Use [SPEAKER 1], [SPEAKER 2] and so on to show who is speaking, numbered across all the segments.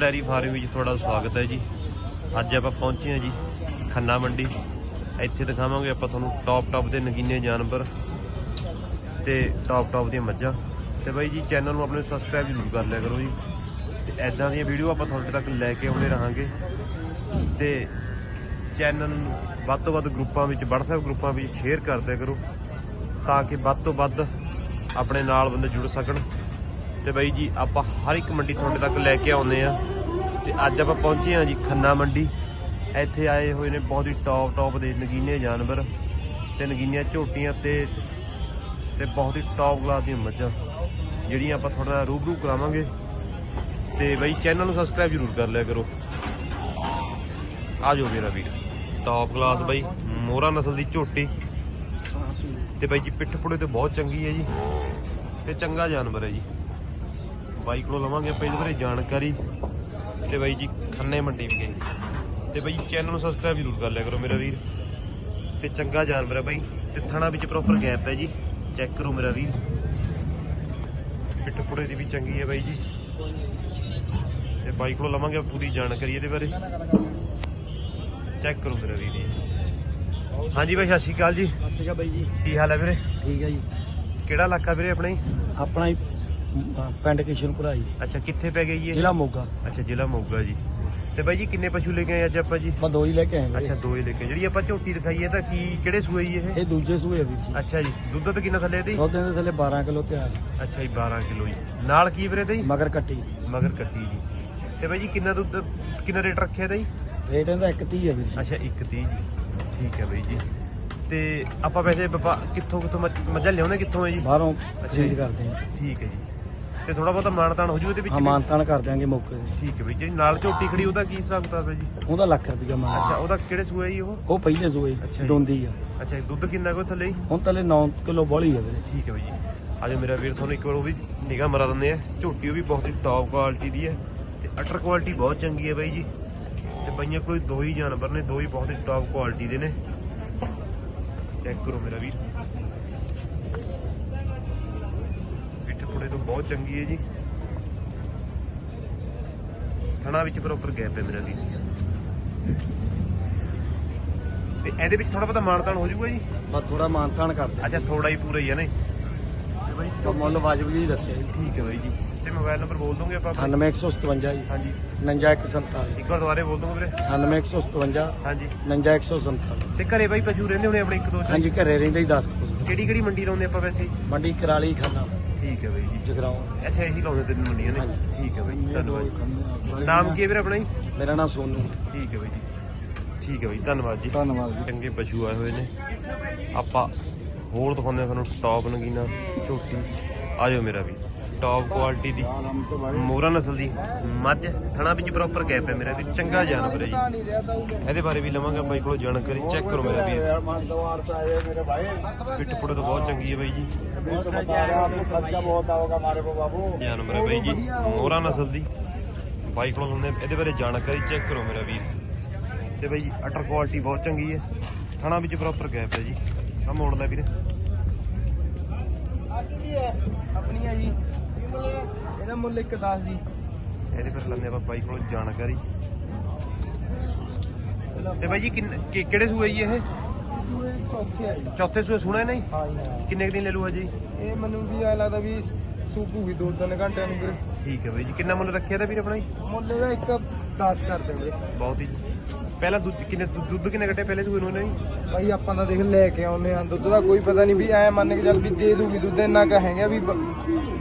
[SPEAKER 1] Dairy farm ਵਿੱਚ ਤੁਹਾਡਾ ਸਵਾਗਤ ਹੈ ਜੀ। ਅੱਜ ਆਪਾਂ ਪਹੁੰਚੇ ਹਾਂ ਜੀ ਖੰਨਾ ਮੰਡੀ। ਇੱਥੇ ਦਿਖਾਵਾਂਗੇ ਆਪਾਂ ਤੁਹਾਨੂੰ ਟੌਪ ਟੌਪ ਦੇ ਨਗੀਨੇ ਜਾਨਵਰ ਤੇ ਟੌਪ ਟੌਪ ਦੀਆਂ ਮੱਝਾਂ। ਤੇ ਬਾਈ ਜੀ ਚੈਨਲ ਨੂੰ ਆਪਣੇ ਸਬਸਕ੍ਰਾਈਬ ਜ਼ਰੂਰ ਕਰ ਲਿਆ ਕਰੋ ਜੀ। ਤੇ ਐਦਾਂ ਦੀਆਂ ਵੀਡੀਓ ਆਪਾਂ ਤੁਹਾਡੇ ਤੱਕ ਲੈ ਕੇ ਆਉਂਦੇ ਰਹਾਂਗੇ। ਤੇ ਚੈਨਲ ਨੂੰ ਵੱਧ ਤੋਂ ਵੱਧ ਗਰੁੱਪਾਂ ਵਿੱਚ, WhatsApp ਗਰੁੱਪਾਂ ਵਿੱਚ ਸ਼ੇਅਰ ਕਰ ਦਿਆ ਕਰੋ। ਤਾਂ ਕਿ ਵੱਧ ਤੋਂ ਵੱਧ ਆਪਣੇ ਨਾਲ ਬੰਦੇ ਜੁੜ ਸਕਣ। ਤੇ ਬਾਈ ਜੀ, ਆਪਾਂ ਹਰ ਇੱਕ ਮੰਡੀ ਤੁਹਾਡੇ ਤੱਕ ਲੈ ਕੇ ਆਉਂਦੇ ਆ ਤੇ ਅੱਜ ਆਪਾਂ ਪਹੁੰਚੇ ਆ ਜੀ ਖੰਨਾ ਮੰਡੀ। ਇੱਥੇ ਆਏ ਹੋਏ ਨੇ ਬਹੁਤ ਹੀ ਟੌਪ ਟੌਪ ਦੇ ਨਗੀਨੇ ਜਾਨਵਰ ਤੇ ਨਗੀਨੀਆਂ ਝੋਟੀਆਂ ਤੇ ਤੇ ਬਹੁਤ ਹੀ ਟੌਪ ਕਲਾਸ ਦੀਆਂ ਮੱਝਾਂ, ਜਿਹੜੀਆਂ ਆਪਾਂ ਤੁਹਾਡੇ ਨਾਲ ਰੂਬਰੂ ਕਰਾਵਾਂਗੇ। ਤੇ ਬਾਈ ਚੈਨਲ ਨੂੰ ਸਬਸਕ੍ਰਾਈਬ ਜ਼ਰੂਰ ਕਰ ਲਿਆ ਕਰੋ। ਆ ਜਾਓ ਮੇਰਾ ਵੀਰ। ਟੌਪ ਕਲਾਸ ਬਾਈ, ਮੋਹਰਾ ਨਸਲ ਦੀ ਝੋਟੀ। ਤੇ ਬਾਈ ਜੀ, ਪਿੱਠ ਪੁੜੇ ਤੇ ਬਹੁਤ ਚੰਗੀ ਹੈ ਜੀ। ਤੇ ਚੰਗਾ ਜਾਨਵਰ ਹੈ ਜੀ। ਬਾਈ ਕੋਲੋਂ ਲਵਾਂਗੇ ਆਪਾਂ ਇਹਦੇ ਬਾਰੇ ਜਾਣਕਾਰੀ। ਤੇ ਬਾਈ ਜੀ ਖੰਨੇ ਮੰਡੀ ਵੀ ਗਏ ਤੇ ਬਾਈ ਚੈਨਲ ਨੂੰ ਸਬਸਕ੍ਰਾਈਬ ਜ਼ਰੂਰ ਕਰ ਲਿਆ ਕਰੋ ਮੇਰਾ ਵੀਰ। ਤੇ ਚੰਗਾ ਜਾਨਵਰ ਹੈ ਬਾਈ। ਤੇ ਥਣਾ ਵਿੱਚ ਪ੍ਰੋਪਰ ਗੈਪ ਹੈ ਜੀ। ਚੈੱਕ ਕਰੋ ਮੇਰਾ ਵੀਰ। ਪਿੱਠ ਪੁੜੇ ਦੀ ਵੀ ਚੰਗੀ ਹੈ ਬਾਈ ਜੀ। ਤੇ ਬਾਈ ਕੋਲੋਂ ਲਵਾਂਗੇ ਪੂਰੀ ਜਾਣਕਾਰੀ ਇਹਦੇ ਬਾਰੇ। ਚੈੱਕ ਕਰੋ ਮੇਰਾ ਵੀਰ। ਜੀ ਹਾਂਜੀ ਬਾਈ ਸਤਿ ਸ਼੍ਰੀ ਅਕਾਲ ਜੀ।
[SPEAKER 2] ਸਤਿ ਸ਼੍ਰੀ ਅਕਾਲ ਬਾਈ ਜੀ।
[SPEAKER 1] ਕੀ ਹਾਲ ਹੈ ਵੀਰੇ?
[SPEAKER 2] ਠੀਕ ਹੈ ਜੀ।
[SPEAKER 1] ਕਿਹੜਾ ਇਲਾਕਾ ਵੀਰੇ ਆਪਣਾ ਜੀ?
[SPEAKER 2] ਆਪਣਾ ਹੀ ਪਿੰਡ ਕਿਸ਼ਨਪੁਰਾ ਜੀ
[SPEAKER 1] ਅੱਛਾ ਕਿੱਥੇ ਪੈ ਗਈ ਇਹ?
[SPEAKER 2] ਜ਼ਿਲ੍ਹਾ ਮੋਗਾ।
[SPEAKER 1] ਅੱਛਾ ਜ਼ਿਲ੍ਹਾ ਮੋਗਾ ਜੀ। ਤੇ ਬਾਈ ਜੀ ਕਿੰਨੇ ਪਸ਼ੂ ਲੈ ਕੇ ਆਏ ਅੱਜ ਆਪਾਂ ਜੀ?
[SPEAKER 2] ਆਪਾਂ ਦੋ ਹੀ ਲੈ ਕੇ ਆਏ
[SPEAKER 1] ਅੱਛਾ। ਦੋ ਹੀ ਲੈ ਕੇ। ਜਿਹੜੀ ਆਪਾਂ ਝੋਟੀ ਦਿਖਾਈ ਹੈ ਤਾਂ ਕੀ ਕਿਹੜੇ ਸੂਏ ਜੀ ਇਹ?
[SPEAKER 2] ਇਹ ਦੂਜੇ ਸੂਏ ਆ ਵੀਰ ਜੀ।
[SPEAKER 1] ਅੱਛਾ ਜੀ ਦੁੱਧ ਤਾਂ ਕਿੰਨਾ ਥੱਲੇ ਇਹਦੇ?
[SPEAKER 2] ਦੁੱਧ ਦੇ ਥੱਲੇ 12 ਕਿਲੋ ਤਿਆਰ
[SPEAKER 1] ਅੱਛਾ ਜੀ 12 ਕਿਲੋ ਜੀ। ਨਾਲ ਕੀ ਵੀਰੇ ਤੇ
[SPEAKER 2] ਮਗਰ ਕੱਟੀ।
[SPEAKER 1] ਮਗਰ ਕੱਟੀ ਜੀ। ਤੇ ਬਾਈ ਜੀ ਕਿੰਨਾ ਦੁੱਧ ਕਿੰਨਾ ਰੇਟ ਰੱਖਿਆ ਇਹਦਾ ਜੀ?
[SPEAKER 2] ਰੇਟ ਇਹਦਾ 130 ਹੈ ਵੀਰ ਜੀ।
[SPEAKER 1] ਅੱਛਾ 130 ਜੀ। ਠੀਕ ਹੈ ਬਾਈ ਜੀ। ਤੇ ਆਪਾਂ ਵੈਸੇ ਵਪਾ- ਕਿੱਥੋਂ ਕਿੱਥੋਂ ਮੱਝ- ਮੱਝਾਂ ਲਿਆਉਂਦੇ ਕਿੱਥੋਂ ਹੈ ਜੀ?
[SPEAKER 2] ਬਾਹਰੋਂ ਖਰੀਦ
[SPEAKER 1] ਜੀ।
[SPEAKER 2] ਕਰਦੇ ਆ
[SPEAKER 1] ਠੀਕ ਹੈ ਜੀ। ਤੇ ਥੋੜਾ ਬਹੁਤਾ ਮਾਨਤਾਨ ਹੋ ਜੂ ਇਹਦੇ ਵਿੱਚ
[SPEAKER 2] ਹਾਂ
[SPEAKER 1] ਵੀ?
[SPEAKER 2] ਮਾਨਤਾਨ ਕਰ ਦਿਆਂਗੇ ਮੌਕੇ ਤੇ।
[SPEAKER 1] ਠੀਕ ਹੈ ਬਾਈ ਜਿਹੜੀ ਨਾਲ ਝੋਟੀ ਖੜੀ ਉਹਦਾ ਕੀ ਹਿਸਾਬ ਕਿਤਾਬ ਹੈ ਜੀ?
[SPEAKER 2] ਉਹਦਾ ਲੱਖ ਰੁਪਈਆ ਮਾਨ
[SPEAKER 1] ਅੱਛਾ ਉਹਦਾ ਕਿਹੜੇ ਸੂਏ ਜੀ ਉਹ?
[SPEAKER 2] ਉਹ ਪਹਿਲੇ ਸੂਏ
[SPEAKER 1] ਅੱਛਾ ਜੀ।
[SPEAKER 2] ਦੋਂਦੀ ਆ।
[SPEAKER 1] ਅੱਛਾ ਦੁੱਧ ਕਿੰਨਾ ਕੋ ਥੱਲੇ ਜੀ?
[SPEAKER 2] ਹੁਣ ਥੱਲੇ 9 ਕਿਲੋ ਬੋਲੀ ਆ ਵੀਰੇ।
[SPEAKER 1] ਠੀਕ ਹੈ ਬਾਈ ਜੀ। ਅੱਜ ਮੇਰਾ ਵੀਰ ਤੁਹਾਨੂੰ ਇੱਕ ਵਾਰ ਉਹ ਵੀ ਨਿਗਾਹ ਮਰਾ ਦਿੰਦੇ ਆ। ਝੋਟੀ ਉਹ ਵੀ ਬਹੁਤ ਹੀ ਟੌਪ ਕੁਆਲਿਟੀ ਦੀ ਹੈ ਤੇ ਅਟਰ ਕੁਆਲਿਟੀ ਬਹੁਤ ਚੰਗੀ ਹੈ ਬਾਈ ਜੀ। ਤੇ ਬਾਈਆਂ ਕੋਲ ਦੋ ਹੀ ਜਾਨਵਰ ਨੇ ਦੋ ਹੀ ਬਹੁਤ ਹੀ ਟੌਪ ਕੁਆਲਿਟੀ ਦੇ ਨੇ। ਚੈੱਕ ਕਰੋ ਮੇਰਾ ਵੀਰ ਪਿੱਠ ਪੁੜੇ ਤੋਂ ਬਹੁਤ ਚੰਗੀ ਹੈ ਜੀ। ਥਣਾ ਵਿੱਚ ਪ੍ਰੋਪਰ ਗੈਪ ਹੈ ਮੇਰਾ ਵੀਰ ਤੇ ਇਹਦੇ ਵਿੱਚ ਥੋੜਾ ਬਹੁਤਾ ਮਾਨਤਾਨ ਹੋ ਜਾਊਗਾ ਜੀ?
[SPEAKER 2] ਬਸ ਥੋੜਾ ਮਾਨਤਾਨ ਕਰਦੇ
[SPEAKER 1] ਅੱਛਾ ਥੋੜਾ ਹੀ ਪੂਰਾ ਹੀ ਹੈ ਨੇ ਤੇ ਬਾਈ
[SPEAKER 2] ਤਾਂ ਮੁੱਲ ਵਾਜਬ ਜੀ ਦੱਸਿਆ ਜੀ।
[SPEAKER 1] ਠੀਕ ਹੈ ਬਾਈ ਜੀ। ਤੇ ਮੋਬਾਈਲ ਨੰਬਰ ਬੋਲ ਦੋਗੇ ਆਪਾਂ? ਆਪਣਾ?
[SPEAKER 2] 98157 ਜੀ।
[SPEAKER 1] ਹਾਂਜੀ।
[SPEAKER 2] 59147
[SPEAKER 1] ਇੱਕ ਵਾਰ ਦੁਬਾਰੇ ਬੋਲ ਦੋਗੇ ਵੀਰੇ?
[SPEAKER 2] 98157
[SPEAKER 1] ਹਾਂਜੀ।
[SPEAKER 2] 59147
[SPEAKER 1] ਤੇ ਘਰੇ ਬਾਈ ਪਸ਼ੂ ਰਹਿੰਦੇ ਹੋਣੇ ਆਪਣੇ ਇੱਕ ਦੋ?
[SPEAKER 2] ਹਾਂਜੀ ਘਰੇ ਰਹਿੰਦਾ ਹੀ 10 ਕੁ
[SPEAKER 1] ਕਿਹੜੀ ਕਿਹੜੀ ਮੰਡੀ ਲਾਉਂਦੇ ਆਪਾਂ ਵੈਸੇ?
[SPEAKER 2] ਮੰਡੀ ਕਰਾਲੀ ਖਾਨਾ।
[SPEAKER 1] ਠੀਕ ਹੈ ਬਾਈ ਜੀ।
[SPEAKER 2] ਜਗਰਾਉਂ।
[SPEAKER 1] ਅੱਛਾ ਇਹੀ ਲਾਉਂਦੇ ਤਿੰਨ ਮੰਡੀਆਂ ਨੇ। ਠੀਕ ਹੈ ਬਾਈ ਜੀ, ਧੰਨਵਾਦ ਨਾਮ ਕੀ ਹੈ ਵੀਰੇ ਆਪਣਾ ਜੀ?
[SPEAKER 2] ਮੇਰਾ ਨਾਮ ਸੋਨੂ
[SPEAKER 1] ਠੀਕ ਹੈ ਬਾਈ ਜੀ। ਠੀਕ ਹੈ ਬਾਈ ਧੰਨਵਾਦ ਜੀ।
[SPEAKER 2] ਧੰਨਵਾਦ ਜੀ।
[SPEAKER 1] ਚੰਗੇ ਪਸ਼ੂ ਆਏ ਹੋਏ ਨੇ। ਆਪਾਂ ਹੋਰ ਦਿਖਾਉਂਦੇ ਹਾਂ ਤੁਹਾਨੂੰ ਟੌਪ ਨਗੀਨਾ ਝੋਟੀ। ਆਜੋ ਮੇਰਾ ਵੀ ਟੌਪ ਕੁਆਲਿਟੀ ਦੀ ਮੋਹਰਾ ਨਸਲ ਦੀ। ਮੱਝ ਥਣਾ ਵਿੱਚ ਪ੍ਰੋਪਰ ਗੈਪ ਹੈ ਮੇਰਾ ਵੀ, ਚੰਗਾ ਜਾਨਵਰ ਹੈ ਜੀ। ਇਹਦੇ ਬਾਰੇ ਵੀ ਲਵਾਂਗੇ ਬਾਈ ਕੋਲ ਜਾਣਕਾਰੀ ਚੈੱਕ ਕਰੋ ਮੇਰਾ ਵੀਰ। ਪਿੱਠ ਪੁੜੇ ਤੋਂ ਬਹੁਤ ਚੰਗੀ ਹੈ ਬਾਈ ਜੀ। ਜਾਨਵਰ ਹੈ ਬਾਈ ਜੀ। ਮੋਹਰਾ ਨਸਲ ਦੀ। ਬਾਈ ਕੋਲ ਹੁੰਦੇ ਇਹਦੇ ਬਾਰੇ ਜਾਣਕਾਰੀ ਚੈੱਕ ਕਰੋ ਮੇਰਾ ਵੀਰ। ਤੇ ਬਾਈ ਜੀ, ਅਟਰ ਕੁਆਲਿਟੀ ਬਹੁਤ ਚੰਗੀ ਹੈ। ਥਣਾ ਵਿੱਚ ਪ੍ਰੋਪਰ ਗੈਪ ਹੈ ਜੀ। ਆ ਮੋੜ ਲੈ ਵੀਰੇ।
[SPEAKER 2] ਆਪਣੀ ਹੈ ਜੀ। ਇਹਦਾ ਮੁੱਲ 110 ਜੀ
[SPEAKER 1] ਇਹਦੇ ਫਿਰ ਲੈਂਦੇ ਆਪਾਂ ਬਾਈ ਕੋਲ ਜਾਣਕਾਰੀ। ਤੇ ਬਾਈ ਜੀ ਕਿੰਨ- ਕਿ- ਕਿਹੜੇ ਸੂਏ ਜੀ ਇਹ?
[SPEAKER 2] ਚੌਥੇ ਹੈ ਜੀ।
[SPEAKER 1] ਚੌਥੇ ਸੂਏ ਸੁਣਾ ਨਹੀਂ?
[SPEAKER 2] ਹਾਂ ਜੀ
[SPEAKER 1] ਕਿੰਨੇ ਕੁ ਦਿਨ ਲੈ ਲੂਗਾ ਜੀ?
[SPEAKER 2] ਇਹ ਮੈਨੂੰ ਵੀ ਐ ਲੱਗਦਾ ਵੀ ਸੂਪੂਗੀ ਦੋ ਤਿੰਨ ਘੰਟਿਆਂ ਨੂੰ ਵੀਰੇ
[SPEAKER 1] ਠੀਕ ਹੈ ਬਾਈ ਜੀ ਕਿੰਨਾ ਮੁੱਲ ਰੱਖਿਆ ਤਾਂ ਵੀਰ ਆਪਣਾ ਜੀ?
[SPEAKER 2] ਮੁੱਲ ਇਹਦਾ ਇੱਕ 10 ਕਰ ਦੇ ਵੀਰੇ
[SPEAKER 1] ਬਹੁਤ ਹੀ ਪਹਿਲਾਂ ਦੁੱਧ ਕਿੰਨੇ ਦੁੱਧ ਦੁੱਧ ਕਿੰਨੇ ਕੱਟੇ ਪਹਿਲੇ ਸੂਏ ਨੂੰ ਇਹਨਾਂ ਜੀ
[SPEAKER 2] ਭਾਈ ਆਪਾਂ ਤਾਂ ਦੇਖ ਲੈ ਕੇ ਆਉਨੇ ਆ ਦੁੱਧ ਦਾ ਕੋਈ ਪਤਾ ਨਹੀਂ ਵੀ ਐ ਮੰਨ ਕੇ ਚੱਲ ਵੀ ਦੇ ਦੂਗੀ ਦੁੱਧ ਇੰਨਾ ਕਹੇਗਾ ਵੀ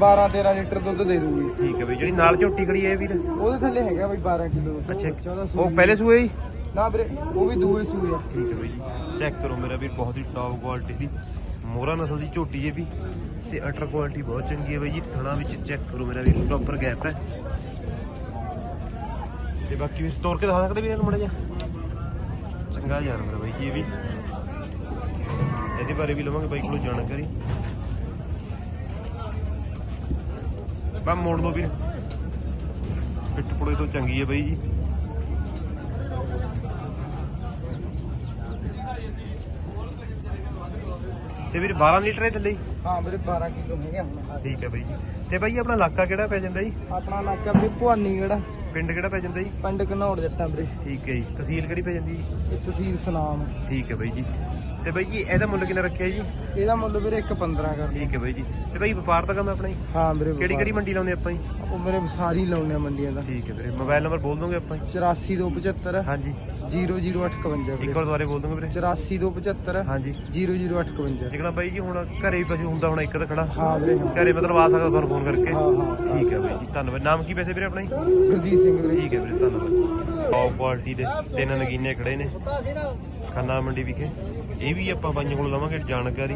[SPEAKER 2] 12 13 ਲੀਟਰ ਦੁੱਧ ਦੇ ਦੂਗੀ।
[SPEAKER 1] ਠੀਕ ਹੈ ਬਾਈ ਜਿਹੜੀ ਨਾਲ ਝੋਟੀ ਖੜੀ ਹੈ ਇਹ ਵੀਰ?
[SPEAKER 2] ਉਹਦੇ ਥੱਲੇ ਹੈਗਾ ਬਈ 12 ਕਿਲੋ
[SPEAKER 1] ਅੱਛਾ। ਉਹ ਪਹਿਲੇ ਸੂਏ ਜੀ
[SPEAKER 2] ਨਾ ਵੀਰੇ ਉਹ ਵੀ ਦੂਏ ਸੂਏ ਆ।
[SPEAKER 1] ਠੀਕ ਹੈ ਬਾਈ ਜੀ। ਚੈੱਕ ਕਰੋ ਮੇਰਾ ਵੀਰ ਬਹੁਤ ਹੀ ਟੌਪ ਕੁਆਲਿਟੀ ਦੀ ਮੋਹਰਾ ਨਸਲ ਦੀ ਝੋਟੀ ਹੈ ਵੀ। ਤੇ ਅਟਰ ਕੁਆਲਿਟੀ ਬਹੁਤ ਚੰਗੀ ਹੈ ਬਾਈ ਜੀ। ਥਣਾ ਵਿੱਚ ਚੈੱਕ ਕਰੋ ਮੇਰਾ ਵੀਰ ਪ੍ਰੋਪਰ ਗੈਪ ਹੈ। ਤੇ ਬਾਕੀ ਵੀ ਤੋੜ ਕੇ ਦਿਖਾ ਸਕਦੇ ਵੀ ਇਹਨੂੰ ਮੜਾ ਜਾ ਚੰਗਾ ਜਾਨਵਰ ਬਾਈ ਜੀ ਇਹ ਵੀ। ਇਹਦੇ ਬਾਰੇ ਵੀ ਲਵਾਂਗੇ ਬਾਈ ਕੋਲੋਂ ਜਾਣਕਾਰੀ। ਬਾ ਮੋੜ ਦੋ ਵੀਰ। ਪਿੱਠ ਪੁੜੇ ਤੋਂ ਚੰਗੀ ਹੈ ਬਾਈ ਜੀ। ਤੇ ਵੀਰ 12 ਲੀਟਰ ਹੈ ਥੱਲੇ? ਹੀ?
[SPEAKER 2] ਵੀਰੇ 12 ਕਿਲੋ ਹੈਗਾ
[SPEAKER 1] ਠੀਕ ਹੈ ਬਾਈ ਜੀ। ਤੇ ਬਾਈ ਆਪਣਾ ਇਲਾਕਾ ਕਿਹੜਾ ਪੈ ਜਾਂਦਾ ਜੀ?
[SPEAKER 2] ਆਪਣਾ ਇਲਾਕਾ ਵੀ ਭਵਾਨੀਗੜ੍ਹ।
[SPEAKER 1] ਪਿੰਡ ਕਿਹੜਾ ਪੈ ਜਾਂਦਾ ਜੀ?
[SPEAKER 2] ਪਿੰਡ ਘਨੌੜ ਜੱਟਾਂ ਵੀਰੇ।
[SPEAKER 1] ਠੀਕ ਹੈ ਜੀ। ਤਹਿਸੀਲ ਕਿਹੜੀ ਪੈ ਜਾਂਦੀ ਜੀ?
[SPEAKER 2] ਇਹ ਤਹਿਸੀਲ ਸਨਾਮ।
[SPEAKER 1] ਠੀਕ ਹੈ ਬਾਈ ਜੀ। ਤੇ ਬਾਈ ਜੀ ਇਹਦਾ ਮੁੱਲ ਕਿੰਨਾ ਰੱਖਿਆ ਜੀ?
[SPEAKER 2] ਇਹਦਾ ਮੁੱਲ ਵੀਰੇ 1.15 ਕਰ
[SPEAKER 1] ਠੀਕ ਹੈ ਬਾਈ ਜੀ। ਤੇ ਬਾਈ ਵਪਾਰ ਦਾ ਕੰਮ ਹੈ ਆਪਣਾ ਜੀ?
[SPEAKER 2] ਹਾਂ ਵੀਰੇ
[SPEAKER 1] ਕਿਹੜੀ ਕਿਹੜੀ ਮੰਡੀ ਲਾਉਂਦੇ ਆਪਾਂ ਜੀ?
[SPEAKER 2] ਉਹ ਮੇਰੇ ਸਾਰੀ ਲਾਉਣੇ ਆ ਮੰਡੀਆਂ ਦਾ।
[SPEAKER 1] ਠੀਕ ਹੈ ਵੀਰੇ। ਮੋਬਾਈਲ ਨੰਬਰ ਬੋਲ ਦੋਗੇ ਆਪਾਂ ਜੀ?
[SPEAKER 2] 84275
[SPEAKER 1] ਹਾਂਜੀ।
[SPEAKER 2] 00851
[SPEAKER 1] ਇੱਕ
[SPEAKER 2] ਵੀਰੇ
[SPEAKER 1] ਵਾਰ ਦੁਬਾਰੇ ਬੋਲ ਦੋਗੇ ਵੀਰੇ।
[SPEAKER 2] 84275
[SPEAKER 1] ਹਾਂਜੀ।
[SPEAKER 2] 00851
[SPEAKER 1] ਜਿਕਣਾ ਬਾਈ ਜੀ ਹੁਣ ਘਰੇ ਵੀ ਪਸ਼ੂ ਹੁੰਦਾ ਹੁਣ ਇੱਕ ਤਾਂ ਖੜਾ।
[SPEAKER 2] ਹਾਂ ਵੀਰੇ ਹਾਂ।
[SPEAKER 1] ਘਰੇ ਮਤਲਬ ਆ ਸਕਦਾ ਤੁਹਾਨੂੰ ਫੋਨ ਕਰਕੇ।
[SPEAKER 2] ਹਾਂ ਹਾਂ।
[SPEAKER 1] ਠੀਕ ਹੈ ਬਾਈ ਜੀ ਧੰਨਵਾਦ। ਨਾਮ ਕੀ ਵੈਸੇ ਵੀਰੇ ਆਪਣਾ ਜੀ?
[SPEAKER 2] ਗੁਰਜੀਤ ਸਿੰਘ ਵੀਰੇ।
[SPEAKER 1] ਠੀਕ ਹੈ ਵੀਰੇ ਧੰਨਵਾਦ ਟੌਪ ਕੁਆਲਿਟੀ ਦੇ ਤਿੰਨ ਨਗੀਨੇ ਖੜੇ ਨੇ। ਖੰਨਾ ਮੰਡੀ ਵਿਖੇ। ਇਹ ਵੀ ਆਪਾਂ ਬਾਈਆਂ ਕੋਲ ਲਵਾਂਗੇ ਜਾਣਕਾਰੀ।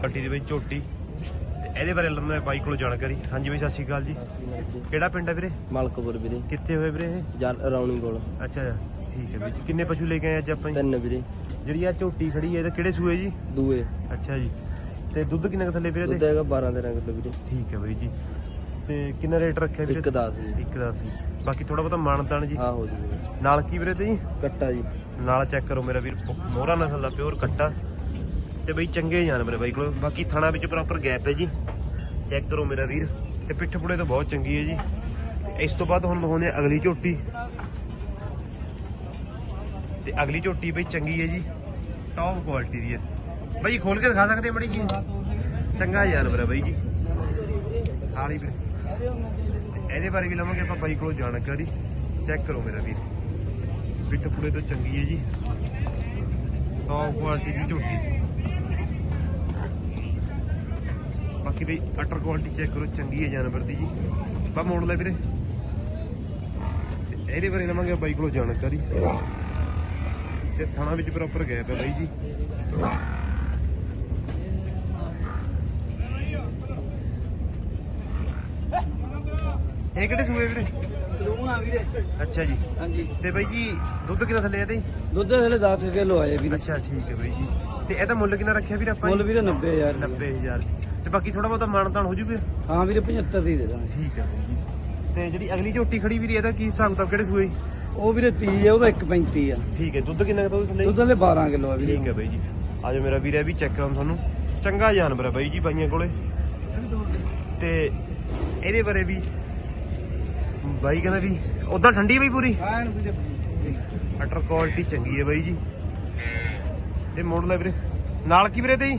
[SPEAKER 1] ਕੁਆਲਿਟੀ ਦੇ ਵਿੱਚ ਝੋਟੀ। ਇਹਦੇ ਬਾਰੇ ਲੰਮੇ ਬਾਈ ਕੋਲ ਜਾਣਕਾਰੀ। ਹਾਂਜੀ ਬਾਈ ਸਤਿ ਸ਼੍ਰੀ ਅਕਾਲ ਜੀ। ਕਿਹੜਾ ਪਿੰਡ ਹੈ ਵੀਰੇ?
[SPEAKER 3] ਮਲਕਪੁਰ ਵੀਰੇ।
[SPEAKER 1] ਕਿੱਥੇ ਹੋਏ ਵੀਰੇ ਇਹ?
[SPEAKER 3] ਜਲ ਰੌਣੀ ਕੋਲ।
[SPEAKER 1] ਅੱਛਾ ਠੀਕ ਹੈ ਵੀਰੇ ਜੀ। ਕਿੰਨੇ ਪਸ਼ੂ ਲੈ ਕੇ ਆਏ ਅੱਜ ਆਪਾਂ ਜੀ?
[SPEAKER 3] ਤਿੰਨ ਵੀਰੇ।
[SPEAKER 1] ਜਿਹੜੀ ਆ ਝੋਟੀ ਖੜੀ ਹੈ ਇਹਦੇ ਕਿਹੜੇ ਸੂਏ ਜੀ?
[SPEAKER 3] ਦੂਏ।
[SPEAKER 1] ਅੱਛਾ ਜੀ। ਤੇ ਦੁੱਧ ਕਿੰਨਾ ਕੁ ਥੱਲੇ ਵੀਰੇ
[SPEAKER 3] ਦੁੱਧ
[SPEAKER 1] ਇਹਦੇ
[SPEAKER 3] ਹੈਗਾ 12 13 ਕਿਲੋ ਵੀਰੇ।
[SPEAKER 1] ਠੀਕ ਹੈ ਬਾਈ ਜੀ। ਤੇ ਕਿੰਨਾ ਰੇਟ ਰੱਖਿਆ ਵੀਰੇ?
[SPEAKER 3] ਇੱਕ 10 ਜੀ।
[SPEAKER 1] ਇੱਕ ਦਾ ਸੀ ਬਾਕੀ ਥੋੜਾ ਬਹੁਤਾ ਮਾਨਤਾਨ ਜੀ।
[SPEAKER 3] ਹਾਂ ਹੋ ਜੂਗਾ
[SPEAKER 1] ਨਾਲ ਕੀ ਵੀਰੇ ਤੇ ਜੀ
[SPEAKER 3] ਕੱਟਾ ਜੀ।
[SPEAKER 1] ਨਾਲ ਚੈੱਕ ਕਰੋ ਮੇਰਾ ਵੀਰ। ਮੋਹਰਾ ਨਸਲ ਦਾ ਪਿਓਰ ਕੱਟਾ। ਤੇ ਬਈ ਚੰਗੇ ਜਾਨਵਰ ਬਾਈ ਕੋਲ। ਬਾਕੀ ਥਾਣਾ ਵਿੱਚ ਪ੍ਰੋਪਰ ਗੈਪ ਹੈ ਜੀ। ਚੈੱਕ ਕਰੋ ਮੇਰਾ ਵੀਰ। ਤੇ ਪਿੱਠ ਪੁੜੇ ਤਾਂ ਬਹੁਤ ਚੰਗੀ ਹੈ ਜੀ। ਤੇ ਇਸ ਤੋਂ ਬਾਅਦ ਹੁਣ ਦਿਖਾਉਂਦੇ ਆ ਅਗਲੀ ਝੋਟੀ। ਤੇ ਅਗਲੀ ਝੋਟੀ ਬਈ ਚੰਗੀ ਹੈ ਜੀ। ਟੌਪ ਕੁਆਲਿਟੀ ਦੀ ਹੈ। ਬਾਈ ਖੋਲ ਕੇ ਦਿਖਾ ਸਕਦੇ ਆ ਮੜੀ ਜੀ ਚੰਗਾ ਜਾਨਵਰ ਹੈ ਬਾਈ ਜੀ। ਹਾਲੀ ਵੀਰ ਤੇ ਇਹਦੇ ਬਾਰੇ ਵੀ ਲਵਾਂਗੇ ਆਪਾਂ ਬਾਈ ਕੋਲੋਂ ਜਾਣਕਾਰੀ। ਚੈੱਕ ਕਰੋ ਮੇਰਾ ਵੀਰ। ਪਿੱਠ ਪੁੜੇ ਤੋਂ ਚੰਗੀ ਹੈ ਜੀ। ਟੌਪ ਕੁਆਲਿਟੀ ਦੀ ਝੋਟੀ। ਬਾਕੀ ਬਈ ਅਟਰ ਕੁਆਲਿਟੀ ਚੈੱਕ ਕਰੋ ਚੰਗੀ ਹੈ ਜਾਨਵਰ ਦੀ ਜੀ। ਬਾ ਮੋੜ ਲੈ ਵੀਰੇ। ਤੇ ਇਹਦੇ ਬਾਰੇ ਲਵਾਂਗੇ ਬਾਈ ਕੋਲੋਂ ਜਾਣਕਾਰੀ। ਤੇ ਥਾਣਾ ਵਿੱਚ ਪ੍ਰੋਪਰ ਗੈਪ ਹੈ ਬਾਈ ਜੀ। ਇਹ ਕਿਹੜੇ ਸੂਏ ਵੀਰੇ?
[SPEAKER 3] ਲੂਣਾ ਵੀਰੇ।
[SPEAKER 1] ਅੱਛਾ ਜੀ।
[SPEAKER 3] ਹਾਂਜੀ।
[SPEAKER 1] ਤੇ ਬਾਈ ਜੀ ਦੁੱਧ ਕਿੰਨਾ ਥੱਲੇ ਇਹਦੇ?
[SPEAKER 3] ਦੁੱਧ ਹਲੇ 10 ਕਿਲੋ ਆਏ ਵੀਰੇ।
[SPEAKER 1] ਅੱਛਾ ਠੀਕ ਹੈ ਬਾਈ ਜੀ। ਤੇ ਇਹਦਾ ਮੁੱਲ ਕਿੰਨਾ ਰੱਖਿਆ ਵੀਰ ਆਪਾਂ
[SPEAKER 3] ਮੁੱਲ ਵੀਰੇ 90000
[SPEAKER 1] 90000 ਤੇ ਬਾਕੀ ਥੋੜਾ ਬਹੁਤਾ ਮਾਨਤਾਨ ਹੋ ਜੂਗੇ?
[SPEAKER 3] ਹਾਂ ਵੀਰੇ 75 ਦੀ ਦੇ ਦਾਂਗੇ।
[SPEAKER 1] ਠੀਕ ਹੈ ਜੀ। ਤੇ ਜਿਹੜੀ ਅਗਲੀ ਝੋਟੀ ਖੜੀ ਵੀਰ ਇਹਦਾ ਕੀ ਹਿਸਾਬ ਕਿਤਾਬ ਕਿਹੜੇ ਸੂਏ?
[SPEAKER 3] ਉਹ ਵੀਰੇ 30 ਹੈ ਉਹਦਾ 135 ਆ।
[SPEAKER 1] ਠੀਕ ਹੈ ਦੁੱਧ ਕਿੰਨਾ ਕੁ ਥੱਲੇ?
[SPEAKER 3] ਦੁੱਧ ਹਲੇ 12 ਕਿਲੋ ਆ ਵੀਰੇ।
[SPEAKER 1] ਠੀਕ ਹੈ ਬਾਈ ਜੀ। ਆਜੋ ਮੇਰਾ ਵੀਰ ਇਹ ਵੀ ਚੈੱਕ ਕਰਾਂ ਤੁਹਾਨੂੰ। ਚੰਗਾ ਜਾਨਵਰ ਹੈ ਬਾਈ ਜੀ ਬਾਈਆਂ ਕੋਲੇ। ਤੇ ਇਹਦੇ ਬਾਰੇ ਵੀ ਬਾਈ ਕਹਿੰਦਾ ਵੀ ਉਦਾਂ ਠੰਡੀ ਬਈ ਪੂਰੀ?
[SPEAKER 3] ਹਾਂ ਵੀਰੇ।
[SPEAKER 1] ਅਟਰ ਕੁਆਲਿਟੀ ਚੰਗੀ ਹੈ ਬਾਈ ਜੀ। ਤੇ ਮੋੜ ਲੈ ਵੀਰੇ। ਨਾਲ ਕੀ ਵੀਰੇ ਤੇ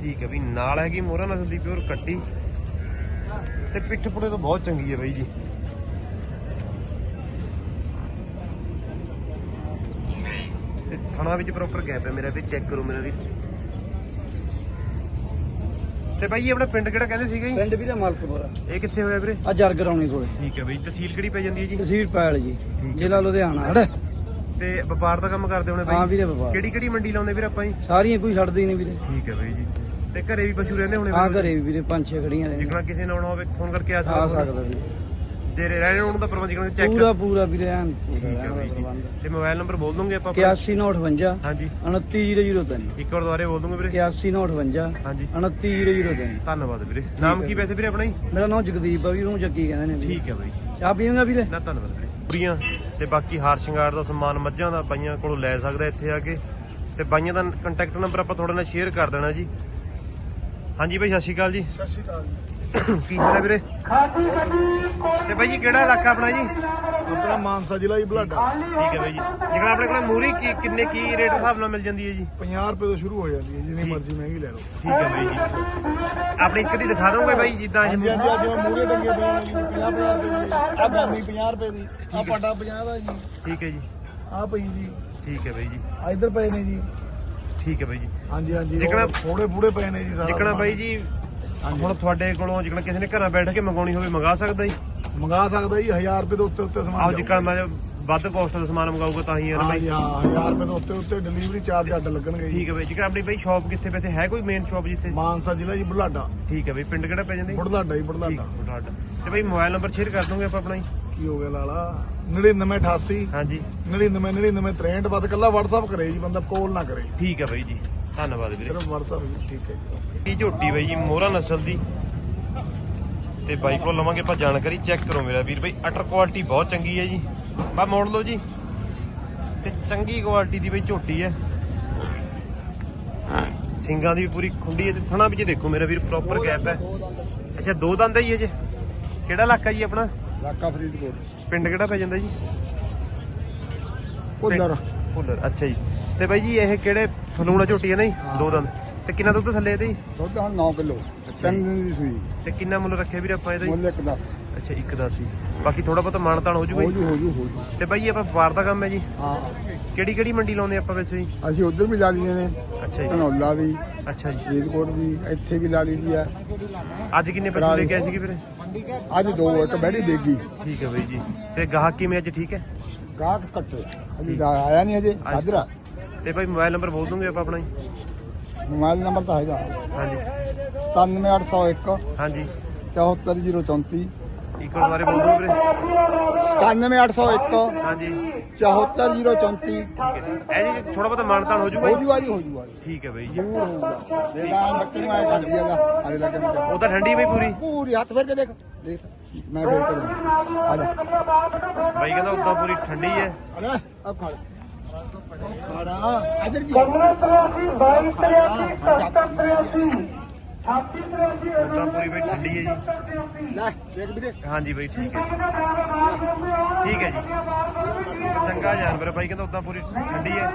[SPEAKER 1] ਠੀਕ ਹੈ ਵੀ ਨਾਲ ਹੈਗੀ ਮੋਹਰਾ ਨਸਲ ਦੀ ਪਿਓਰ ਕੱਟੀ। ਤੇ ਪਿੱਠ ਪੁੜੇ ਤੋਂ ਬਹੁਤ ਚੰਗੀ ਹੈ ਬਾਈ ਜੀ। ਤੇ ਥਣਾ ਵਿੱਚ ਪ੍ਰੋਪਰ ਗੈਪ ਹੈ ਮੇਰਾ ਵੀ ਚੈੱਕ ਕਰੋ ਮੇਰਾ ਵੀ। ਤੇ ਬਾਈ ਇਹ ਆਪਣਾ ਪਿੰਡ ਕਿਹੜਾ ਕਹਿੰਦੇ ਸੀਗੇ ਜੀ?
[SPEAKER 3] ਪਿੰਡ ਵੀਰੇ ਮਲਕਪੁਰ।
[SPEAKER 1] ਇਹ ਕਿੱਥੇ ਹੋਇਆ ਵੀਰੇ?
[SPEAKER 3] ਆ ਜਰਗ ਰੌਣੀ ਕੋਲ।
[SPEAKER 1] ਠੀਕ ਹੈ ਬਾਈ ਤਹਿਸੀਲ ਕਿਹੜੀ ਪੈ ਜਾਂਦੀ ਹੈ ਜੀ?
[SPEAKER 3] ਤਹਿਸੀਲ ਪੈਲ ਜੀ। ਜ਼ਿਲ੍ਹਾ ਲੁਧਿਆਣਾ ਹੜ
[SPEAKER 1] ਤੇ ਵਪਾਰ ਦਾ ਕੰਮ ਕਰਦੇ ਹੋਣੇ
[SPEAKER 3] ਹਾਂ
[SPEAKER 1] ਬਾਈ?
[SPEAKER 3] ਵੀਰੇ ਵਪਾਰ।
[SPEAKER 1] ਕਿਹੜੀ ਕਿਹੜੀ ਮੰਡੀ ਲਾਉਂਦੇ ਵੀਰ ਆਪਾਂ ਜੀ?
[SPEAKER 3] ਸਾਰੀਆਂ ਕੋਈ ਛੱਡਦੀ ਨਹੀਂ ਵੀਰੇ।
[SPEAKER 1] ਠੀਕ ਹੈ ਬਾਈ ਜੀ। ਤੇ ਘਰੇ ਵੀ ਪਸ਼ੂ ਰਹਿੰਦੇ ਹੋਣੇ
[SPEAKER 3] ਹਾਂ
[SPEAKER 1] ਵੀਰੇ?
[SPEAKER 3] ਘਰੇ ਵੀ ਵੀਰੇ ਪੰਜ ਛੇ ਖੜੀਆਂ ਨੇ।
[SPEAKER 1] ਜਿਕਣਾ ਕਿਸੇ ਨੇ ਆਉਣਾ ਹੋਵੇ ਫੋਨ ਕਰਕੇ ਆ
[SPEAKER 3] ਆ
[SPEAKER 1] ਸਕਦਾ
[SPEAKER 3] ਸਕਦਾ ਵੀਰੇ।
[SPEAKER 1] ਤੇਰੇ ਰਹਿਣ ਰੂਣ ਦਾ ਪ੍ਰਬੰਧ ਜਿਕਣਾ ਚੈੱਕ
[SPEAKER 3] ਪੂਰਾ ਪੂਰਾ ਵੀਰੇ ਐਨ
[SPEAKER 1] ਠੀਕ
[SPEAKER 3] ਪੂਰਾ
[SPEAKER 1] ਹੈ ਬਾਈ ਜੀ।
[SPEAKER 3] ਪ੍ਰਬੰਧ।
[SPEAKER 1] ਤੇ ਮੋਬਾਈਲ ਨੰਬਰ ਬੋਲ ਦੋਗੇ ਆਪਾਂ ਆਪਣਾ?
[SPEAKER 3] 8158
[SPEAKER 1] ਹਾਂਜੀ।
[SPEAKER 3] 29003
[SPEAKER 1] ਇੱਕ ਵਾਰ ਦੁਬਾਰੇ ਬੋਲ ਦੋਗੇ ਵੀਰੇ?
[SPEAKER 3] 8158
[SPEAKER 1] ਹਾਂਜੀ।
[SPEAKER 3] 29003
[SPEAKER 1] ਧੰਨਵਾਦ ਵੀਰੇ। ਨਾਮ ਕੀ ਵੈਸੇ ਵੀਰੇ ਆਪਣਾ ਜੀ?
[SPEAKER 3] ਮੇਰਾ ਨਾਮ ਜਗਦੀਪ ਆ ਵੀ ਉਹਨੂੰ ਚੱਕੀ ਕਹਿੰਦੇ ਨੇ ਵੀਰੇ।
[SPEAKER 1] ਠੀਕ ਹੈ ਬਾਈ।
[SPEAKER 3] ਚਾਹ ਪੀਵਾਂਗਾ ਵੀਰੇ?
[SPEAKER 1] ਨਾ ਧੰਨਵਾਦ ਵੀਰੇ। ਪੂਰੀਆਂ ਤੇ ਬਾਕੀ ਹਾਰ ਸ਼ਿੰਗਾਰ ਦਾ ਸਮਾਨ ਮੱਝਾਂ ਦਾ ਬਾਈਆਂ ਕੋਲੋਂ ਲੈ ਸਕਦਾ ਇੱਥੇ ਆ ਕੇ। ਤੇ ਬਾਈਆਂ ਦਾ ਕੰਟੈਕਟ ਨੰਬਰ ਆਪਾਂ ਤੁਹਾਡੇ ਨਾਲ ਸ਼ੇਅਰ ਕਰ ਦੇਣਾ ਜੀ। ਹਾਂਜੀ ਬਾਈ ਸਤਿ ਸ਼੍ਰੀ ਅਕਾਲ ਜੀ।
[SPEAKER 2] ਸਤਿ ਸ਼੍ਰੀ ਅਕਾਲ ਜੀ।
[SPEAKER 1] ਕੀ ਹਾਲ ਹੈ ਵੀਰੇ? ਤੇ ਬਾਈ ਜੀ ਕਿਹੜਾ ਇਲਾਕਾ ਆਪਣਾ ਜੀ?
[SPEAKER 2] ਆਪਣਾ ਮਾਨਸਾ ਜ਼ਿਲ੍ਹਾ ਜੀ ਬਲਾਡਾ।
[SPEAKER 1] ਠੀਕ ਹੈ ਬਾਈ ਜੀ। ਜਿਹੜਾ ਆਪਣੇ ਕੋਲ ਮੂਰੀ ਕੀ ਕਿੰਨੇ ਕੀ ਰੇਟ ਹਿਸਾਬ ਨਾਲ ਮਿਲ ਜਾਂਦੀ ਹੈ ਜੀ?
[SPEAKER 2] 50 ਰੁਪਏ ਤੋਂ ਸ਼ੁਰੂ ਹੋ ਜਾਂਦੀ ਹੈ ਜਿੰਨੀ। ਮਰਜ਼ੀ ਮਹਿੰਗੀ ਲੈ ਲਓ।
[SPEAKER 1] ਠੀਕ ਹੈ ਬਾਈ ਜੀ। ਆਪਣੇ ਇੱਕ ਦੀ ਦਿਖਾ ਦੋਗੇ ਬਾਈ ਜਿੱਦਾਂ
[SPEAKER 2] ਹਾਂਜੀ ਹਾਂਜੀ ਅੱਜ ਮੈਂ ਮੂਰੇ ਟੰਗੇ ਪਏ ਨੇ ਜੀ 50 50 ਰੁਪਏ ਦੀ। ਆ ਗਾਮੀ 50 ਰੁਪਏ ਦੀ। ਆ ਪਟਾ 50 ਦਾ ਜੀ।
[SPEAKER 1] ਠੀਕ ਹੈ ਜੀ।
[SPEAKER 2] ਆ ਪਈ ਜੀ।
[SPEAKER 1] ਠੀਕ ਹੈ ਬਾਈ ਜੀ।
[SPEAKER 2] ਆ ਇੱਧਰ ਪਏ ਨੇ ਜੀ।
[SPEAKER 1] ਠੀਕ ਹੈ ਬਾਈ ਜੀ।
[SPEAKER 2] ਹਾਂਜੀ ਹਾਂਜੀ
[SPEAKER 1] ਜਿਕਣਾ-
[SPEAKER 2] ਥੋੜੇ ਬੂੜੇ ਪਏ ਨੇ ਜੀ ਸਾਰਾ
[SPEAKER 1] ਜਿਕਣਾ। ਬਾਈ ਜੀ। ਹੁਣ ਤੁਹਾਡੇ ਕੋਲੋਂ ਜਿਕਣਾ ਕਿਸੇ ਨੇ ਘਰਾਂ ਬੈਠ ਕੇ ਮੰਗਾਉਣੀ ਹੋਵੇ ਮੰਗਾ ਸਕਦਾ ਜੀ?
[SPEAKER 2] ਮੰਗਾ ਸਕਦਾ ਜੀ 1000 ਰੁਪਏ ਦੇ ਉੱਤੇ ਉੱਤੇ ਸਮਾਨ
[SPEAKER 1] ਆਹ। ਜਿਕਣਾ ਮੈਂ ਵੱਧ ਕੋਸਟ ਦਾ ਸਮਾਨ ਮੰਗਾਊਗਾ ਤਾਂ ਹੀ ਹਾਂ ਬਾਈ।
[SPEAKER 2] ਹਾਂ 1000 ਰੁਪਏ ਦੇ ਉੱਤੇ ਉੱਤੇ ਡਿਲੀਵਰੀ ਚਾਰਜ ਅੱਡ ਲੱਗਣਗੇ ਜੀ।
[SPEAKER 1] ਠੀਕ ਹੈ ਬਾਈ ਜਿਕਣਾ ਆਪਣੀ ਬਾਈ ਸ਼ਾਪ ਕਿੱਥੇ ਵੈਸੇ ਹੈ ਕੋਈ ਮੇਨ ਸ਼ਾਪ ਜਿੱਥੇ?
[SPEAKER 2] ਮਾਨਸਾ ਜ਼ਿਲ੍ਹਾ ਜੀ ਬੁਢਲਾਡਾ।
[SPEAKER 1] ਠੀਕ ਹੈ ਬਾਈ ਪਿੰਡ ਕਿਹੜਾ ਪੈ ਜਾਂਦਾ ਜੀ?
[SPEAKER 2] ਬੁਢਲਾਡਾ ਜੀ ਬੁਢਲਾਡਾ।
[SPEAKER 1] ਬਟਾਡਾ ਤੇ ਬਾਈ ਮੋਬਾਈਲ ਨੰਬਰ ਸ਼ੇਅਰ ਕਰ ਦੋਗੇ ਆਪਾਂ ਆਪਣਾ ਜੀ?
[SPEAKER 2] ਕੀ ਹੋ ਗਿਆ ਲਾਲਾ? 9988
[SPEAKER 1] ਹਾਂਜੀ।
[SPEAKER 2] 99 99 63 ਬਸ ਕੱਲਾ WhatsApp ਕਰੇ ਜੀ ਬੰਦਾ ਕਾਲ ਨਾ ਕਰੇ।
[SPEAKER 1] ਠੀਕ ਹੈ ਬਾਈ ਜੀ। ਧੰਨਵਾਦ ਵੀਰੇ।
[SPEAKER 2] ਸਿਰਫ WhatsApp ਜੀ ਠੀਕ ਹੈ ਜੀ
[SPEAKER 1] ਇਹ ਝੋਟੀ ਬਾਈ ਜੀ ਮੋਹਰਾ ਨਸਲ ਦੀ। ਤੇ ਬਾਈ ਕੋਲ ਲਵਾਂਗੇ ਆਪਾਂ ਜਾਣਕਾਰੀ ਚੈੱਕ ਕਰੋ ਮੇਰਾ ਵੀਰ ਬਾਈ। ਅਟਰ ਕੁਆਲਿਟੀ ਬਹੁਤ ਚੰਗੀ ਹੈ ਜੀ। ਬਾ ਮੋੜ ਲਓ ਜੀ। ਤੇ ਚੰਗੀ ਕੁਆਲਿਟੀ ਦੀ ਬਾਈ ਝੋਟੀ ਹੈ। ਸਿੰਗਾਂ ਦੀ ਪੂਰੀ ਖੁੰਡੀ ਹੈ ਤੇ ਥਣਾ ਵਿੱਚ ਦੇਖੋ ਮੇਰਾ ਵੀਰ ਪ੍ਰੋਪਰ ਗੈਪ ਹੈ। ਅੱਛਾ ਦੋ ਦੰਦ ਹੀ ਹੈ ਜੇ ਕਿਹੜਾ ਇਲਾਕਾ ਜੀ ਆਪਣਾ?
[SPEAKER 2] ਇਲਾਕਾ ਫਰੀਦਕੋਟ।
[SPEAKER 1] ਪਿੰਡ ਕਿਹੜਾ ਪੈ ਜਾਂਦਾ ਜੀ?
[SPEAKER 2] ਭੁੱਲਰ।
[SPEAKER 1] ਭੁੱਲਰ ਅੱਛਾ ਜੀ। ਤੇ ਬਾਈ ਜੀ ਇਹ ਕਿਹੜੇ ਫਲੂਣਾ ਝੋਟੀ ਹੈ ਨਾ ਜੀ। ਦੋ ਦੰਦ। ਤੇ ਕਿੰਨਾ ਦੁੱਧ ਥੱਲੇ ਇਹਦੇ ਜੀ?
[SPEAKER 2] ਦੁੱਧ ਹੁਣ 9 ਕਿਲੋ। ਤਿੰਨ ਦਿਨ ਦੀ ਸੂਈ।
[SPEAKER 1] ਤੇ ਕਿੰਨਾ ਮੁੱਲ ਰੱਖਿਆ ਵੀਰੇ ਆਪਾਂ ਇਹਦਾ ਜੀ?
[SPEAKER 2] ਮੁੱਲ ਇੱਕ ਦਾ।
[SPEAKER 1] ਅੱਛਾ ਇੱਕ ਦਾ ਸੀ। ਬਾਕੀ ਥੋੜਾ ਬਹੁਤਾ ਮਾਨਤਾਨ ਹੋ ਜੂਗਾ
[SPEAKER 2] ਹੋ
[SPEAKER 1] ਜੀ
[SPEAKER 2] ਜੂ ਹੋ ਜੂ ਹੋ ਜੂ।
[SPEAKER 1] ਤੇ ਬਾਈ ਜੀ ਆਪਾਂ ਵਪਾਰ ਦਾ ਕੰਮ ਹੈ ਜੀ?
[SPEAKER 2] ਹਾਂ।
[SPEAKER 1] ਕਿਹੜੀ ਕਿਹੜੀ ਮੰਡੀ ਲਾਉਂਦੇ ਆਪਾਂ ਵਿੱਚ ਜੀ?
[SPEAKER 2] ਅਸੀਂ ਉਧਰ ਵੀ ਲਾ ਲਈਆਂ ਨੇ।
[SPEAKER 1] ਅੱਛਾ ਜੀ।
[SPEAKER 2] ਧਨੌਲਾ ਵੀ।
[SPEAKER 1] ਅੱਛਾ ਜੀ।
[SPEAKER 2] ਫਰੀਦਕੋਟ ਵੀ। ਇੱਥੇ ਵੀ ਲਾ ਲਈ ਆ।
[SPEAKER 1] ਅੱਜ ਕਿੰਨੇ ਪਸ਼ੂ ਲੈ ਕੇ ਆਏ ਸੀਗੇ ਵੀਰੇ?
[SPEAKER 2] ਅੱਜ ਦੋ ਇੱਕ ਬੈੜੀ ਦੇਗੀ
[SPEAKER 1] ਠੀਕ ਹੈ ਬਾਈ ਜੀ। ਤੇ ਗਾਹਕ ਕਿਵੇਂ ਅੱਜ? ਠੀਕ ਹੈ?
[SPEAKER 2] ਗਾਹਕ ਕੱਟੇ ਅਜੇ ਆਇਆ ਨਹੀਂ ਅਜੇ ਹਾਜ਼ਰਾ
[SPEAKER 1] ਤੇ ਬਾਈ ਮੋਬਾਈਲ ਨੰਬਰ ਬੋਲ ਦੂੰਗੇ ਆਪਾਂ ਆਪਣਾ ਜੀ
[SPEAKER 2] ਮੋਬਾਈਲ ਨੰਬਰ ਤਾਂ ਹੈਗਾ।
[SPEAKER 1] ਹਾਂਜੀ।
[SPEAKER 2] 97801
[SPEAKER 1] ਹਾਂਜੀ।
[SPEAKER 2] 74034
[SPEAKER 1] ਇੱਕ ਵਾਰ ਦੁਬਾਰੇ ਬੋਲ ਦੂੰਗੇ ਵੀਰੇ?
[SPEAKER 2] 97801
[SPEAKER 1] ਹਾਂਜੀ।
[SPEAKER 2] 74034
[SPEAKER 1] ਠੀਕ ਹੈ ਇਹ ਜੀ ਥੋੜਾ ਬਹੁਤਾ ਮਾਨਤਾਨ ਹੋ ਜੂਗਾ
[SPEAKER 2] ਹੋ
[SPEAKER 1] ਜੀ
[SPEAKER 2] ਜੂਗਾ ਜੀ ਹੋ ਜੂਗਾ ਜੀ।
[SPEAKER 1] ਠੀਕ ਹੈ ਬਾਈ ਜੀ।
[SPEAKER 2] ਜ਼ਰੂਰ ਹੋਊਗਾ। ਦੇਖਾ ਬੱਚੇ ਨੂੰ ਆਏ ਕਰਦੀ ਆ ਅਰੇ ਲੱਗੇ ਨੂੰ
[SPEAKER 1] ਉਹ ਤਾਂ ਠੰਡੀ ਬਈ ਪੂਰੀ।
[SPEAKER 2] ਪੂਰੀ ਹੱਥ ਫੇਰ ਕੇ ਦੇਖ। ਦੇਖ ਮੈਂ ਫੇਰ ਕੇ ਦੇਣਾ ਆ ਜਾ।
[SPEAKER 1] ਬਾਈ ਕਹਿੰਦਾ ਉਦਾਂ ਪੂਰੀ ਠੰਡੀ ਹੈ।
[SPEAKER 2] ਅਰੇ ਆ ਫੜ। ਫੜਾ। ਅਜਰ ਜੀ।
[SPEAKER 1] ਉਦਾਂ ਪੂਰੀ ਬਈ ਠੰਡੀ ਹੈ ਜੀ।
[SPEAKER 2] ਲੈ ਦੇਖ ਵੀਰੇ।
[SPEAKER 1] ਹਾਂਜੀ ਬਾਈ ਠੀਕ ਹੈ ਜੀ। ਠੀਕ ਹੈ ਜੀ। ਚੰਗਾ ਜਾਨਵਰ ਹੈ ਬਾਈ ਕਹਿੰਦਾ ਉਦਾਂ ਪੂਰੀ ਠੰਡੀ ਹੈ।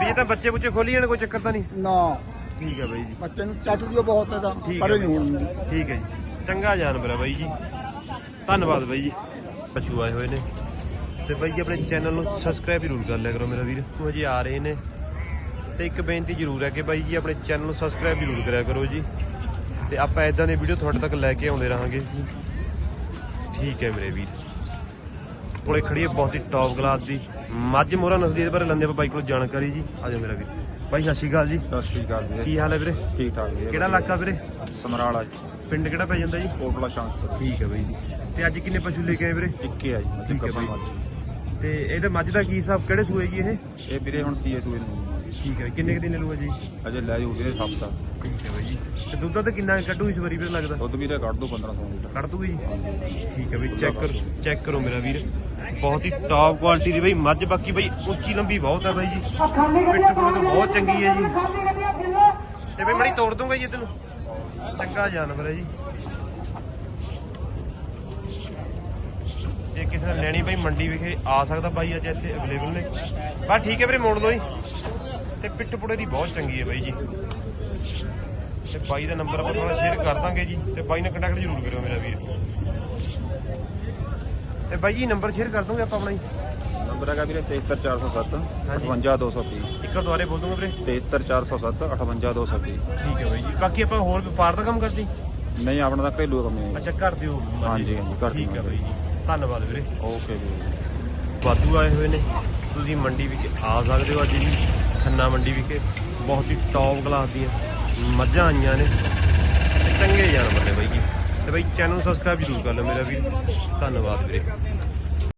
[SPEAKER 1] ਵੀ ਇਹ ਤਾਂ ਬੱਚੇ ਬੁੱਚੇ ਖੋਲੀ ਜਾਣ ਕੋਈ ਚੱਕਰ ਤਾਂ ਨਹੀਂ?
[SPEAKER 2] ਨਾ।
[SPEAKER 1] ਠੀਕ ਹੈ ਬਾਈ ਜੀ।
[SPEAKER 2] ਬੱਚੇ ਨੂੰ ਚੱਟ ਦਿਓ ਬਹੁਤ ਹੈ ਤਾਂ
[SPEAKER 1] ਠੀਕ
[SPEAKER 2] ਪਰੇ
[SPEAKER 1] ਹੈ
[SPEAKER 2] ਨਹੀਂ ਹੋਣੀ
[SPEAKER 1] ਠੀਕ ਹੈ ਜੀ। ਚੰਗਾ ਜਾਨਵਰ ਹੈ ਬਾਈ ਜੀ। ਧੰਨਵਾਦ ਬਾਈ ਜੀ। ਪਸ਼ੂ ਆਏ ਹੋਏ ਨੇ। ਤੇ ਬਾਈ ਜੀ ਆਪਣੇ ਚੈਨਲ ਨੂੰ ਸਬਸਕ੍ਰਾਈਬ ਜ਼ਰੂਰ ਕਰ ਲਿਆ ਕਰੋ ਮੇਰਾ ਵੀਰ। ਉਹ ਜੀ ਆ ਰਹੇ ਨੇ। ਤੇ ਇੱਕ ਬੇਨਤੀ ਜ਼ਰੂਰ ਹੈ ਕਿ ਬਾਈ ਜੀ ਆਪਣੇ ਚੈਨਲ ਨੂੰ ਸਬਸਕ੍ਰਾਈਬ ਜ਼ਰੂਰ ਕਰਿਆ ਕਰੋ ਜੀ। ਤੇ ਆਪਾਂ ਇਦਾਂ ਦੇ ਵੀਡੀਓ ਤੁਹਾਡੇ ਤੱਕ ਲੈ ਕੇ ਆਉਂਦੇ ਰਹਾਂਗੇ। ਜੀ ਠੀਕ ਹੈ ਮੇਰੇ ਵੀਰ। ਕੋਲੇ ਖੜੀ ਹੈ ਬਹੁਤ ਹੀ ਟੌਪ ਕਲਾਸ ਦੀ। ਮੱਝ ਮੋਰਾ ਨਸਲੀ ਦੇ ਬਾਰੇ ਲੰਦੇ ਆਪਾਂ ਬਾਈ ਕੋਲ ਜਾਣਕਾਰੀ ਜੀ। ਆ ਜਾਓ ਮੇਰਾ ਵੀਰ। ਬਾਈ ਸਤਿ ਸ਼੍ਰੀ ਅਕਾਲ ਜੀ।
[SPEAKER 2] ਸਤਿ ਸ਼੍ਰੀ ਅਕਾਲ ਵੀਰੇ
[SPEAKER 1] ਕੀ ਹਾਲ ਹੈ ਵੀਰੇ?
[SPEAKER 2] ਠੀਕ ਠਾਕ ਵੀਰੇ
[SPEAKER 1] ਕਿਹੜਾ ਇਲਾਕਾ ਵੀਰੇ?
[SPEAKER 2] ਸਮਰਾਲਾ ਜੀ।
[SPEAKER 1] ਪਿੰਡ ਕਿਹੜਾ ਪੈ ਜਾਂਦਾ ਜੀ?
[SPEAKER 2] ਕੋਟਲਾ ਸ਼ਾਂਤ
[SPEAKER 1] ਠੀਕ ਹੈ ਬਾਈ ਜੀ। ਤੇ ਅੱਜ ਕਿੰਨੇ ਪਸ਼ੂ ਲੈ ਕੇ ਆਏ ਵੀਰੇ?
[SPEAKER 2] ਇੱਕੇ ਆ ਜੀ
[SPEAKER 1] ਤੇ ਇਹਦੇ ਮੱਝ ਦਾ ਕੀ ਹਿਸਾਬ ਕਿਹੜੇ ਸੂਏ ਜੀ ਇਹ?
[SPEAKER 2] ਇਹ ਵੀਰੇ ਹੁਣ ਤੀਏ ਸੂਏ ਨੂੰ।
[SPEAKER 1] ਠੀਕ ਹੈ ਕਿੰਨੇ ਕੁ ਦਿਨ ਲੂਆ ਜੀ?
[SPEAKER 2] ਅਜੇ ਲੈ ਜਾਓ ਵੀਰੇ ਹਫਤਾ
[SPEAKER 1] ਠੀਕ ਹੈ ਬਾਈ। ਜੀ ਤੇ ਦੁੱਧ ਤਾਂ ਕਿੰਨਾ ਕੱਢੂ ਇਸ ਵਾਰੀ ਵੀਰੇ ਲੱਗਦਾ?
[SPEAKER 2] ਦੁੱਧ ਵੀਰੇ ਕੱਢ ਦੋ 1500 ਲੀਟਰ।
[SPEAKER 1] ਕੱਢ ਦੂਗੀ ਜੀ? ਠੀਕ ਹੈ ਬਈ ਚੈੱਕ ਕਰ ਚੈੱਕ ਕਰੋ ਮੇਰਾ ਵੀਰ। ਬਹੁਤ ਹੀ ਟਾਪ ਕੁਆਲਿਟੀ ਦੀ ਬਈ ਮੱਝ ਬਾਕੀ ਬਈ ਉੱਚੀ ਲੰਬੀ ਬਹੁਤ ਹੈ ਬਾਈ ਜੀ। ਪਿੱਠ ਕੋਲ ਤਾਂ ਬਹੁਤ ਚੰਗੀ ਹੈ ਜੀ। ਤੇ ਬਈ ਮੜੀ ਤੋੜ ਦੂੰਗਾ ਜੀ ਤੈਨੂੰ ਚੰਗਾ ਜਾਨਵਰ ਹੈ ਜੀ। ਜੇ ਕਿਸੇ ਨੇ ਲੈਣੀ ਬਈ ਮੰਡੀ ਵਿਖੇ ਆ ਸਕਦਾ ਬਾਈ ਅੱਜ ਇੱਥੇ ਅਵੇਲੇਬਲ ਨੇ। ਬਸ ਠੀਕ ਹੈ ਵੀਰੇ ਮੋੜ ਲਓ ਜੀ। ਤੇ ਪਿੱਠ ਪੁੜੇ ਦੀ ਬਹੁਤ ਚੰਗੀ ਹੈ ਬਾਈ ਜੀ। ਤੇ ਬਾਈ ਦਾ ਨੰਬਰ ਆਪਾਂ ਤੁਹਾਨੂੰ ਸ਼ੇਅਰ ਕਰ ਦਾਂਗੇ ਜੀ ਤੇ ਬਾਈ ਨਾਲ ਕੰਟੈਕਟ ਜ਼ਰੂਰ ਕਰਿਓ ਮੇਰਾ ਵੀਰ। ਤੇ ਬਾਈ ਜੀ ਨੰਬਰ ਸ਼ੇਅਰ ਕਰ ਦੋਗੇ ਆਪਾਂ ਆਪਣਾ ਜੀ?
[SPEAKER 2] ਨੰਬਰ ਹੈਗਾ ਵੀਰੇ 73407
[SPEAKER 1] ਹਾਂਜੀ।
[SPEAKER 2] 58230
[SPEAKER 1] ਇੱਕ ਵਾਰ ਦੁਬਾਰੇ ਬੋਲ ਦੂੰਗਾ ਵੀਰੇ।
[SPEAKER 2] 73407 58230
[SPEAKER 1] ਠੀਕ ਹੈ ਬਾਈ ਜੀ। ਬਾਕੀ ਆਪਾਂ ਹੋਰ ਵਪਾਰ ਦਾ ਕੰਮ ਕਰਦੇ?
[SPEAKER 2] ਨਹੀਂ ਆਪਣਾ ਤਾਂ ਘਰੇਲੂ ਕੰਮ ਹੈ।
[SPEAKER 1] ਅੱਛਾ ਘਰ ਦਿਓ
[SPEAKER 2] ਹਾਂਜੀ, ਹਾਂਜੀ, ਘਰ ਦੀ
[SPEAKER 1] ਠੀਕ ਹੈ। ਬਾਈ ਜੀ। ਧੰਨਵਾਦ ਵੀਰੇ।
[SPEAKER 2] ਓਕੇ ਵੀਰੇ
[SPEAKER 1] ਵਾਧੂ ਆਏ ਹੋਏ ਨੇ। ਤੁਸੀਂ ਮੰਡੀ ਵਿੱਚ ਆ ਸਕਦੇ ਹੋ ਅੱਜ ਵੀ ਖੰਨਾ ਮੰਡੀ ਵਿਖੇ ਬਹੁਤ ਹੀ ਟੌਪ ਕਲਾਸ ਦੀਆਂ ਮੱਝਾਂ ਆਈਆਂ ਨੇ। ਚੰਗੇ ਜਾਨਵਰ ਨੇ ਬਾਈ ਜੀ। ਤੇ ਬਾਈ ਚੈਨਲ ਸਬਸਕ੍ਰਾਈਬ ਜ਼ਰੂਰ ਕਰ ਲਓ ਮੇਰਾ ਵੀਰ। ਧੰਨਵਾਦ ਵੀਰੇ।